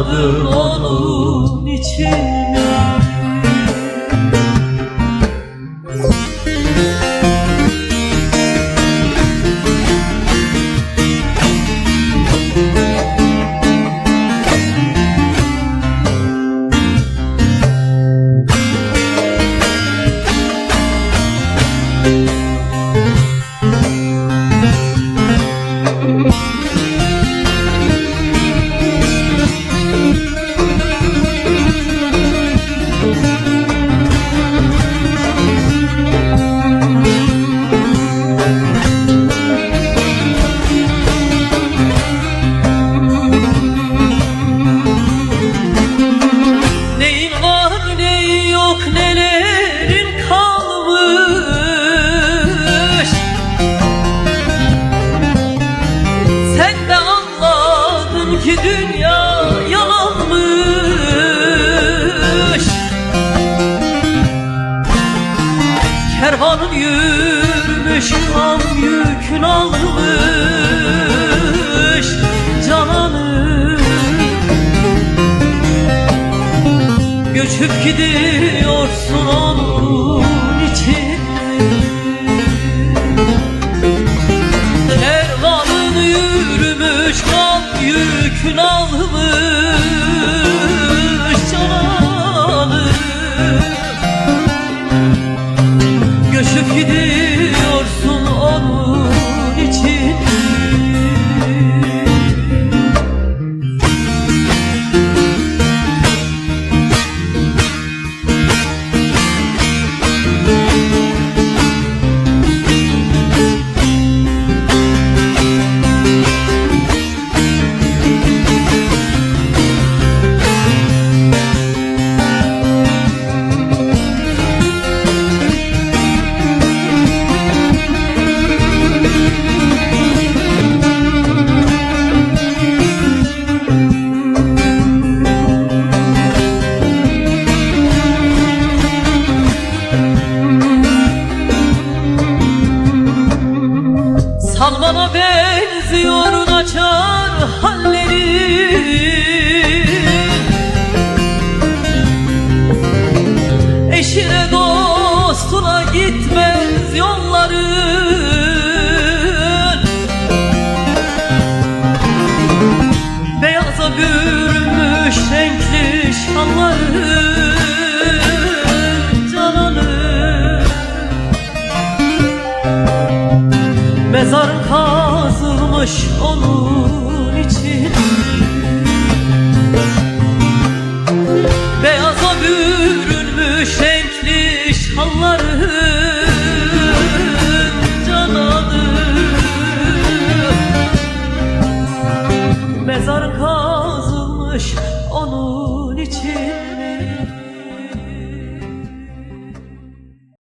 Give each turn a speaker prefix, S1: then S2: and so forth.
S1: bulamadın onun için Kervanın yürümüş kam yükün almış Cananım Göçüp gidiyorsun onun için benziyor açar halleri. Eşine dostuna gitmez yolların Beyaza bürünmüş renkli boş onun için. Beyaza bürünmüş renkli şalların canadı. Mezar kazılmış onun için.